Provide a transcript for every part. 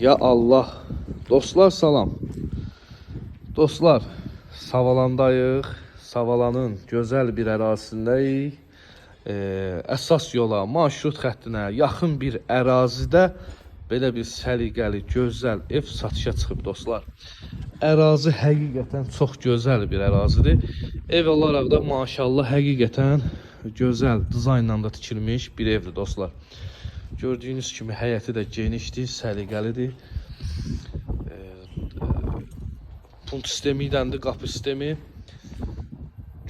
Ya Allah. Dostlar salam. Dostlar, Savalandayıq. Savalanın gözəl bir ərazisindəyik. Ee, əsas yola, marşrut xəttinə yaxın bir ərazidə belə bir səliqəli, gözəl ev satışa çıxıb dostlar. Ərazi həqiqətən çox gözəl bir ərazidir. Ev olaraq da maşallah həqiqətən gözəl dizaynla da tikilmiş bir evdir dostlar. Gördüyünüz kimi həyəti də genişdir, səliqəlidir. Ee, Punt sistemi idəndir, qapı sistemi.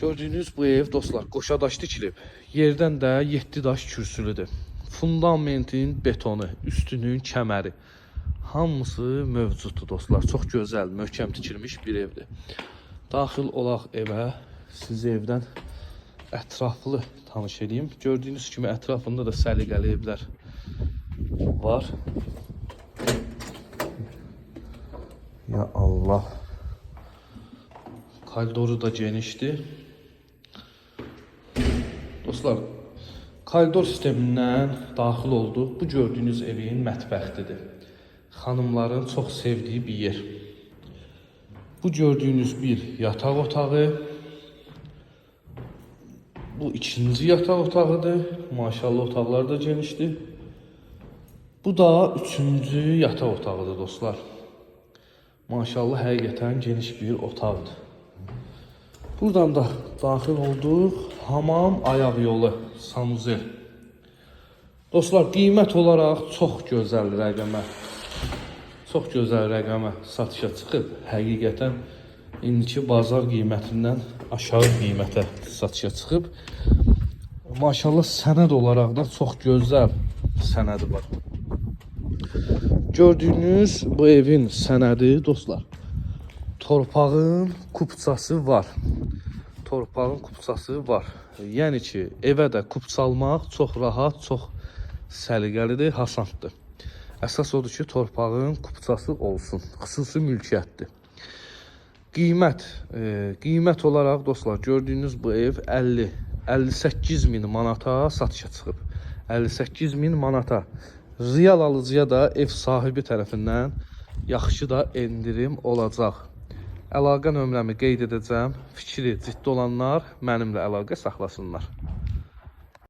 Gördüyünüz bu ev dostlar qoşa daş tikilib. Yerdən də 7 daş kürsülüdür. Fundamentin betonu, üstünün kəməri hamısı mövcuddur dostlar. Çox gözəl, möhkəm tikilmiş bir evdir. Daxil olaq evə. Sizi evdən ətraflı tanış edeyim. Gördüyünüz kimi ətrafında da səliqəli evlər var. Ya Allah. Koridoru da genişdir. Dostlar, koridor sistemindən daxil olduq. Bu gördüyünüz evin mətbəxtidir. Xanımların çox sevdiyi bir yer. Bu gördüyünüz bir yataq otağı. Bu ikinci yataq otağıdır. Maşallah otaqlar da genişdir. Bu da üçüncü yataq otağıdır dostlar. Maşallah həqiqətən geniş bir otaqdır. Buradan da daxil olduq. Hamam ayaq yolu, sanuzel. Dostlar, qiymət olaraq çox gözəl rəqəmə, çox gözəl rəqəmə satışa çıxıb. Həqiqətən indiki bazar qiymətindən aşağı qiymətə satışa çıxıb. Maşallah sənəd olaraq da çox gözəl sənədi var. Gördüyünüz bu evin sənədi dostlar. Torpağın kupçası var. Torpağın kupçası var. Yəni ki, evə də kup salmaq çox rahat, çox səliqəlidir, hasanddır. Əsas odur ki, torpağın kupçası olsun. Xüsusi mülkiyyətdir. Qiymət, e, qiymət olaraq dostlar gördüyünüz bu ev 50 58 min manata satışa çıxıb. 58 min manata. Real alıcıya da ev sahibi tərəfindən yaxşı da endirim olacaq. Əlaqə nömrəmi qeyd edəcəm. Fikri ciddi olanlar mənimlə əlaqə saxlasınlar.